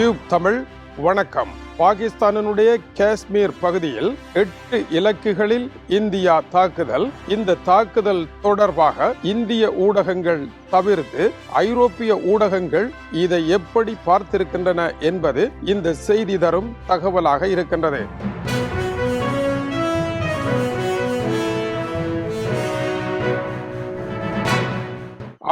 Tube Tamil வணக்கம். பாகிஸ்தானினுடைய காஷ்மீர் பகுதியில் எட்டு இலக்குகளில் இந்தியா தாக்குதல். இந்த தாக்குதல் தொடர்பாக இந்திய ஊடகங்கள் தவிர்த்து ஐரோப்பிய ஊடகங்கள் இதை எப்படி பார்த்திருக்கின்றன என்பது இந்த செய்தி தரும் தகவலாக இருக்கின்றது.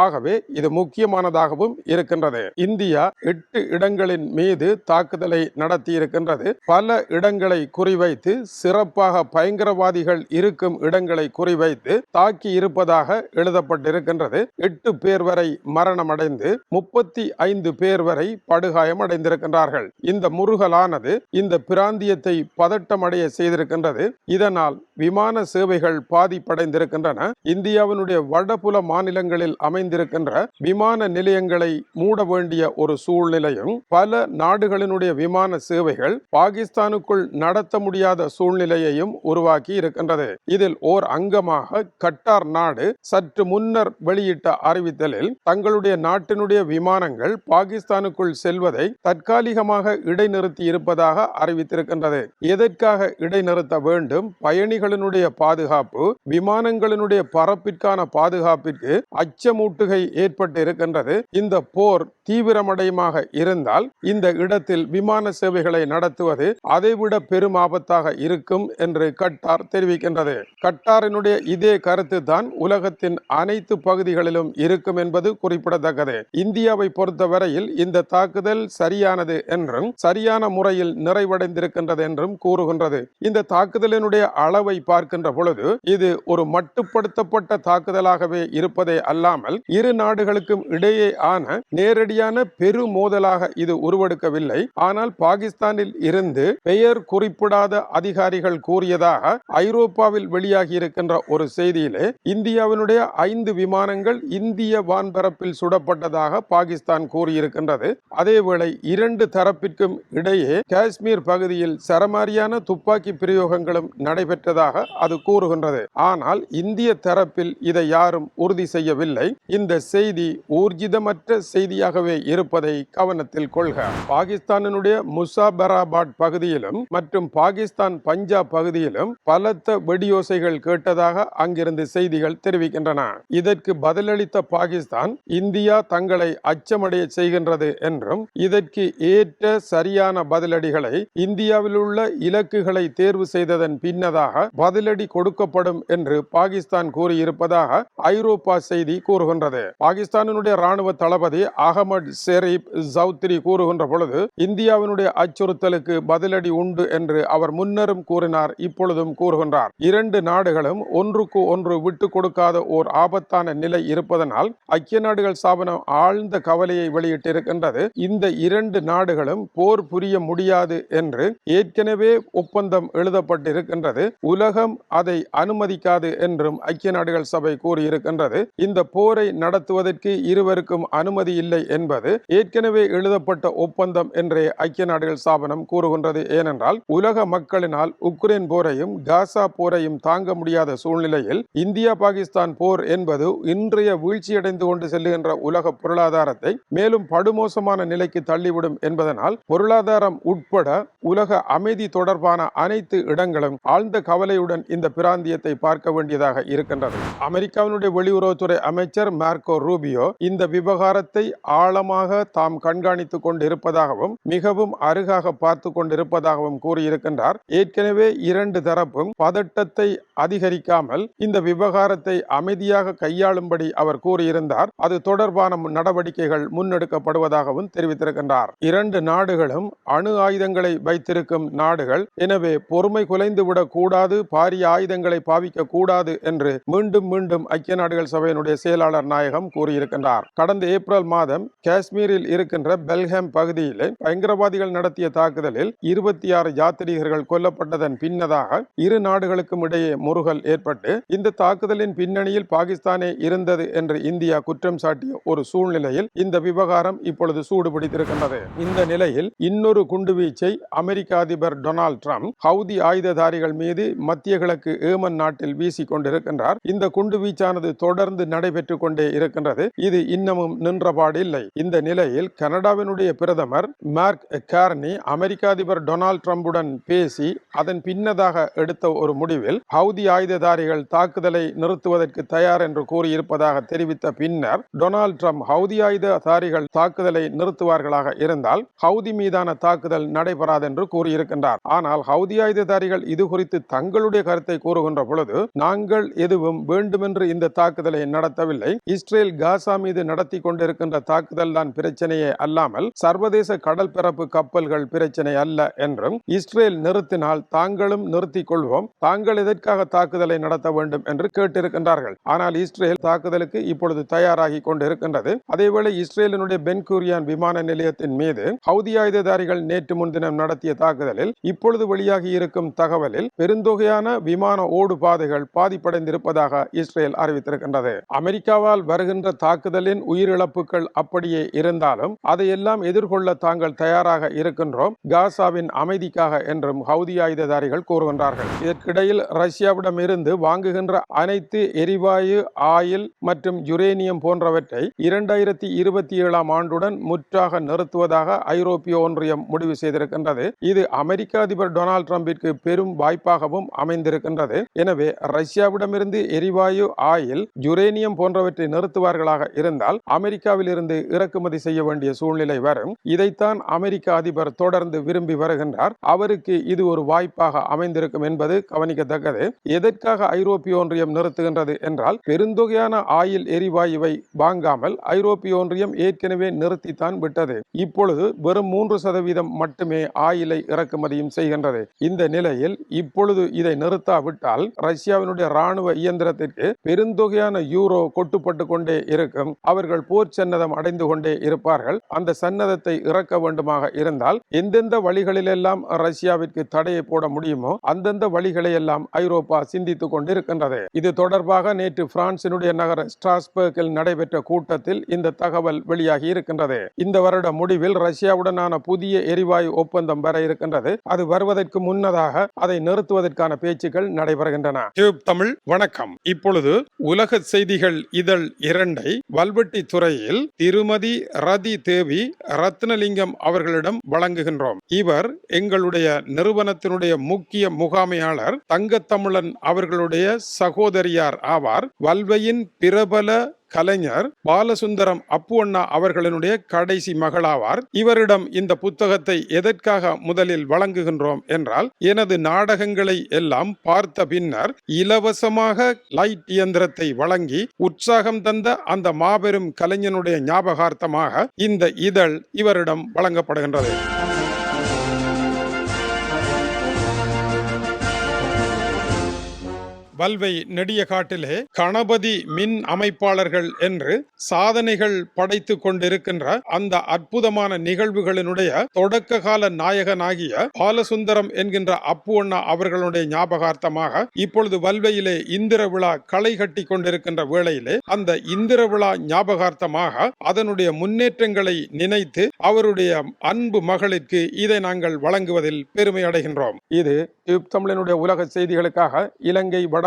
ஆகவே இது முக்கியமானதாகவும் இருக்கின்றது. இந்தியா எட்டு இடங்களின் மீது தாக்குதலை நடத்தியிருக்கின்றது. பல இடங்களை குறிவைத்து சிறப்பாக பயங்கரவாதிகள் இருக்கும் இடங்களை குறிவைத்து தாக்கி இருப்பதாக எழுதப்பட்டிருக்கின்றது. எட்டு பேர் வரை மரணமடைந்து முப்பத்தி ஐந்து பேர் வரை படுகாயம் அடைந்திருக்கின்றார்கள் இந்த முருகலானது இந்த பிராந்தியத்தை பதட்டமடைய செய்திருக்கின்றது. இதனால் விமான சேவைகள் பாதிப்படைந்திருக்கின்றன. இந்தியாவினுடைய வடபுல மாநிலங்களில் அமைந்திருக்கின்ற விமான நிலையங்களை மூட வேண்டிய ஒரு சூழ்நிலையும் பல நாடுகளினுடைய விமான சேவைகள் பாகிஸ்தானுக்குள் நடத்த முடியாத சூழ்நிலையையும் உருவாக்கி இருக்கின்றது. இதில் ஓர் அங்கமாக கட்டார் நாடு சற்று முன்னர் வெளியிட்ட அறிவித்தலில் தங்களுடைய நாட்டினுடைய விமானங்கள் பாகிஸ்தானுக்குள் செல்வதை தற்காலிகமாக இடைநிறுத்தி இருப்பதாக அறிவித்திருக்கின்றது. எதற்காக இடைநிறுத்த வேண்டும்? பயணிகளினுடைய பாதுகாப்பு விமானங்களினுடைய பரப்பிற்கான பாதுகாப்பிற்கு முட்டுகை ஏற்பட்டு இருக்கின்றது. இந்த போர் தீவிரமடையமாக இருந்தால் இந்த இடத்தில் விமான சேவைகளை நடத்துவது அதைவிட பெரும் ஆபத்தாக இருக்கும் என்று கட்டார் தெரிவிக்கின்றது. கட்டாரினுடைய இதே கருத்து தான் உலகத்தின் அனைத்து பகுதிகளிலும் இருக்கும் என்பது குறிப்பிடத்தக்கது. இந்தியாவை பொறுத்தவரையில் இந்த தாக்குதல் சரியானது என்றும் சரியான முறையில் நிறைவடைந்திருக்கின்றது என்றும் கூறுகின்றது. இந்த தாக்குதலினுடைய அளவை பார்க்கின்ற பொழுது இது ஒரு மட்டுப்படுத்தப்பட்ட தாக்குதலாகவே இருப்பதே அல்லாமல் இரு நாடுகளுக்கும் இடையே ஆன நேரடியான பெரு மோதலாக இது உருவெடுக்கவில்லை. ஆனால் பாகிஸ்தானில் இருந்து பெயர் குறிப்பிடாத அதிகாரிகள் கூறியதாக ஐரோப்பாவில் வெளியாகி இருக்கின்ற ஒரு செய்தியிலே இந்தியாவினுடைய ஐந்து விமானங்கள் இந்திய வான்பரப்பில் சுடப்பட்டதாக பாகிஸ்தான் கூறியிருக்கின்றது. அதேவேளை இரண்டு தரப்பிற்கும் இடையே காஷ்மீர் பகுதியில் சரமாரியான துப்பாக்கி பிரயோகங்களும் நடைபெற்றதாக அது கூறுகின்றது. ஆனால் இந்திய தரப்பில் இதை யாரும் உறுதி செய்யவில்லை. இந்த செய்தி ஊர்ஜிதமற்ற செய்தியாகவே இருப்பதை கவனத்தில் கொள்க. பாகிஸ்தானினுடைய முசாபராபாத் பகுதியிலும் மற்றும் பாகிஸ்தான் பஞ்சாப் பகுதியிலும் பலத்த வெடியோசைகள் கேட்டதாக அங்கிருந்து செய்திகள் தெரிவிக்கின்றன. இதற்கு பதிலளித்த பாகிஸ்தான் இந்தியா தங்களை அச்சமடைய செய்கின்றது என்றும் இதற்கு ஏற்ற சரியான பதிலடிகளை இந்தியாவில் உள்ள இலக்குகளை தேர்வு செய்ததன் பின்னதாக பதிலடி கொடுக்கப்படும் என்று பாகிஸ்தான் கூறியிருப்பதாக ஐரோப்பா செய்தி கூறுகின்றது. பாகிஸ்தானினுடைய ராணுவ தளபதி அகமது ஷெரீப் சௌத்ரி கூறுகின்ற பொழுது இந்தியாவினுடைய அச்சுறுத்தலுக்கு பதிலடி உண்டு என்று அவர் முன்னரும் கூறினார் இப்பொழுதும் கூறுகின்றார். இரண்டு நாடுகளும் ஒன்றுக்கு ஒன்று விட்டு கொடுக்காத ஓர் ஆபத்தான நிலை இருப்பதனால் ஐக்கிய நாடுகள் ஸ்தாபனம் ஆழ்ந்த கவலையை வெளியிட்டிருக்கின்றது. இந்த இரண்டு நாடுகளும் போர் புரிய முடியாது என்று ஏற்கனவே ஒப்பந்தம் எழுதப்பட்டிருக்கின்றது. உலகம் அதை அனுமதிக்காது என்றும் ஐக்கிய நாடுகள் சபை கூறியிருக்கின்றது. இந்த போரை நடத்துவதற்கு இருவருக்கும் அனுமதி இல்லை என்பது ஏற்கனவே எழுதப்பட்ட ஒப்பந்தம் என்றே ஐக்கிய நாடுகள் ஸ்தாபனம் கூறுகின்றது. ஏனென்றால் உலக மக்களினால் உக்ரைன் போரையும் காசா போரையும் தாங்க முடியாத சூழ்நிலையில் இந்தியா பாகிஸ்தான் போர் என்பது இன்றைய வீழ்ச்சியடைந்து கொண்டு செல்லுகின்ற உலக பொருளாதாரத்தை மேலும் படுமோசமான நிலைக்கு தள்ளிவிடும் என்பதனால் பொருளாதாரம் உட்பட உலக அமைதி தொடர்பான அனைத்து இடங்களும் ஆழ்ந்த கவலையுடன் இந்த பிராந்தியத்தை பார்க்க வேண்டியதாக இருக்கின்றது. அமெரிக்காவினுடைய வெளியுறவுத்துறை அமைச்சர் மார்க்கோ ரூபியோ இந்த விவகாரத்தை ஆழமாக தாம் கண்காணித்துக் கொண்டிருப்பதாகவும் மிகவும் அருகாக பார்த்து கொண்டிருப்பதாகவும் கூறியிருக்கின்றார். ஏற்கனவே இரண்டு தரப்பும் பதட்டத்தை அதிகரிக்காமல் இந்த விவகாரத்தை அமைதியாக கையாளும்படி அவர் கூறியிருந்தார். அது தொடர்பான நடவடிக்கைகள் முன்னெடுக்கப்படுவதாகவும் தெரிவித்திருக்கின்றார். இரண்டு நாடுகளும் அணு ஆயுதங்களை வைத்திருக்கும் நாடுகள் எனவே பொறுமை குலைந்துவிடக் கூடாது பாரிய ஆயுதங்களை பாவிக்க கூடாது என்று மீண்டும் மீண்டும் ஐக்கிய நாடுகள் சபையினுடைய செயலாளர் நாயகம் கூறியிருக்கின்றார். கடந்த ஏப்ரல் மாதம் காஷ்மீரில் இருக்கின்ற பெல்ஹாம் பகுதியிலே பயங்கரவாதிகள் நடத்திய தாக்குதலில் இருபத்தி ஆறு யாத்திரிகர்கள் கொல்லப்பட்டதன் பின்னதாக இரு நாடுகளுக்கும் இடையே முருகல் ஏற்பட்டு இந்த தாக்குதலின் பின்னணியில் பாகிஸ்தானே இருந்தது என்று இந்தியா குற்றம் சாட்டிய ஒரு சூழ்நிலையில் இந்த விவகாரம் இப்பொழுது சூடுபிடித்திருக்கின்றது. இந்த நிலையில் இன்னொரு குண்டுவீச்சை அமெரிக்க அதிபர் டொனால்ட் ட்ரம்ப் ஹவுதி ஆயுததாரிகள் மீது மத்திய கிழக்கு ஏமன் நாட்டில் வீசிக் கொண்டிருக்கின்றார் இந்த குண்டு வீச்சானது தொடர்ந்து நடைபெற்றுக் கொண்டு கொண்டே இருக்கின்றது. இது இன்னமும் நின்றபாடில்லை இந்த நிலையில் கனடாவினுடைய பிரதமர் மார்க் கார்னி அமெரிக்க அதிபர் டொனால்ட் ட்ரம்புடன் பேசி அதன் பின்னதாக எடுத்த ஒரு முடிவில் ஹவுதி ஆயுததாரிகள் தாக்குதலை நிறுத்துவதற்கு தயார் என்று கூறியிருப்பதாக தெரிவித்த பின்னர் டொனால்ட் ட்ரம்ப் ஹவுதி ஆயுததாரிகள் தாக்குதலை நிறுத்துவார்களாக இருந்தால் ஹவுதி மீதான தாக்குதல் நடைபெறாது என்று கூறியிருக்கின்றார். ஆனால் ஹவுதி ஆயுததாரிகள் இது குறித்து தங்களுடைய கருத்தை கூறுகின்ற பொழுது நாங்கள் எதுவும் வேண்டுமென்று இந்த தாக்குதலை நடத்தவில்லை. இஸ்ரேல் காசா மீது நடத்தி கொண்டிருக்கின்ற தாக்குதல் தான் பிரச்சனையே அல்லாமல் சர்வதேச கடல் பரப்பு கப்பல்கள் பிரச்சனை அல்ல என்றும் இஸ்ரேல் நிறுத்தினால் தாங்களும் நிறுத்திக் கொள்வோம். தாங்கள் எதற்காக தாக்குதலை நடத்த வேண்டும் என்று கேட்டிருக்கின்றார்கள். ஆனால் இஸ்ரேல் தாக்குதலுக்கு இப்பொழுது தயாராகி கொண்டிருக்கின்றது. அதேவேளை இஸ்ரேலினுடைய பென்கூரியான் விமான நிலையத்தின் மீது ஹவுதி ஆயுததாரிகள் நேற்று முன்தினம் நடத்திய தாக்குதலில் இப்பொழுது வெளியாகி இருக்கும் தகவலில் பெருந்தொகையான விமான ஓடு பாதைகள் பாதிப்படைந்திருப்பதாக இஸ்ரேல் அறிவித்திருக்கின்றது. அமெரிக்காவால் வருகின்ற தாக்குதலின் உயிரிழப்புகள் அப்படியே இருந்தாலும் அதையெல்லாம் எதிர்கொள்ள தாங்கள் தயாராக இருக்கின்றோம். காசாவின் அமைதிக்காக என்றும் ஹவுதி ஆயுததாரிகள் கூறுகின்றார்கள். இதற்கிடையில் ரஷ்யாவிடம் இருந்து வாங்குகின்ற அனைத்து எரிவாயு ஆயில் மற்றும் யுரேனியம் போன்றவற்றை இரண்டாயிரத்தி இருபத்தி ஏழாம் ஆண்டுடன் முற்றாக நிறுத்துவதாக ஐரோப்பிய ஒன்றியம் முடிவு செய்திருக்கின்றது. இது அமெரிக்க அதிபர் டொனால்ட் ட்ரம்பிற்கு பெரும் வாய்ப்பாகவும் அமைந்திருக்கின்றது. எனவே ரஷ்யாவிடமிருந்து எரிவாயு ஆயில் யுரேனியம் போன்றவற்றை நிறுத்துவார்களாக இருந்தால் அமெரிக்காவில் இருந்து இறக்குமதி செய்ய வேண்டிய சூழ்நிலை வரும். இதைத்தான் அமெரிக்க அதிபர் தொடர்ந்து விரும்பி வருகின்றார். அவருக்கு இது ஒரு வாய்ப்பாக அமைந்திருக்கும் என்பது கவனிக்கத்தக்கது. எதற்காக ஐரோப்பிய ஒன்றியம் நிறுத்துகின்றது என்றால் பெருந்தொகையான ஆயில் எரிவாயுவை வாங்காமல் ஐரோப்பிய ஒன்றியம் ஏற்கனவே நிறுத்தித்தான் விட்டது. இப்பொழுது வெறும் மூன்று சதவீதம் மட்டுமே ஆயிலை இறக்குமதியும் செய்கின்றது. இந்த நிலையில் இப்பொழுது இதை நிறுத்தாவிட்டால் ரஷ்யாவினுடைய ராணுவ இயந்திரத்திற்கு பெருந்தொகையான யூரோ கொட்டுப்பட்டு கொண்டே இருக்கும். அவர்கள் போர் சன்னதம் அடைந்து கொண்டே இருப்பார்கள். அந்த சன்னதத்தை இறக்க வேண்டுமாக இருந்தால் எந்தெந்த வழிகளிலெல்லாம் ரஷ்யாவிற்கு தடையை போட முடியுமோ அந்தந்த வழிகளை எல்லாம் ஐரோப்பா சிந்தித்துக் கொண்டிருக்கின்றது. இது தொடர்பாக நேற்று பிரான்சினுடைய நகர ஸ்ட்ராஸ்பர்கில் நடைபெற்ற கூட்டத்தில் இந்த தகவல் வெளியாகி இருக்கின்றது. இந்த வருட முடிவில் ரஷ்யாவுடனான புதிய எரிவாயு ஒப்பந்தம் வர இருக்கின்றது. அது வருவதற்கு முன்னதாக அதை நிறுத்துவதற்கான பேச்சுக்கள் நடைபெறுகின்றன. தமிழ் வணக்கம். இப்பொழுது உலக செய்திகள் இதழ் இரண்டை வல்வெட்டி துறையில் திருமதி ரதி தேவி ரத்னலிங்கம் அவர்களிடம் வழங்குகின்றோம். இவர் எங்களுடைய நிறுவனத்தினுடைய முக்கிய முகாமையாளர் தங்கத்தமிழன் அவர்களுடைய சகோதரியார் ஆவார். வல்வையின் பிரபல கலைஞர் பாலசுந்தரம் அப்பு அண்ணா அவர்களினுடைய கடைசி மகளாவார். இவரிடம் இந்த புத்தகத்தை எதற்காக முதலில் வழங்குகின்றோம் என்றால் எனது நாடகங்களை எல்லாம் பார்த்த பின்னர் இலவசமாக லைட் இயந்திரத்தை வழங்கி உற்சாகம் தந்த அந்த மாபெரும் கலைஞனுடைய ஞாபகார்த்தமாக இந்த இதழ் இவரிடம் வழங்கப்படுகின்றது. வல்வை நெடிய காட்டிலே கணபதி மின் அமைப்பாளர்கள் என்று சாதனைகள் படைத்து கொண்டிருக்கின்ற அந்த அற்புதமான நிகழ்வுகளினுடைய தொடக்க கால நாயகனாகிய பாலசுந்தரம் என்கின்ற அப்பு அண்ணா அவர்களுடைய ஞாபகார்த்தமாக இப்பொழுது வல்வையிலே இந்திர விழா களை கட்டி கொண்டிருக்கின்ற வேளையிலே அந்த இந்திர விழா ஞாபகார்த்தமாக அதனுடைய முன்னேற்றங்களை நினைத்து அவருடைய அன்பு மகளிற்கு இதை நாங்கள் வழங்குவதில் பெருமை அடைகின்றோம். இது டியூப் தமிழனுடைய உலக செய்திகளுக்காக இலங்கை வட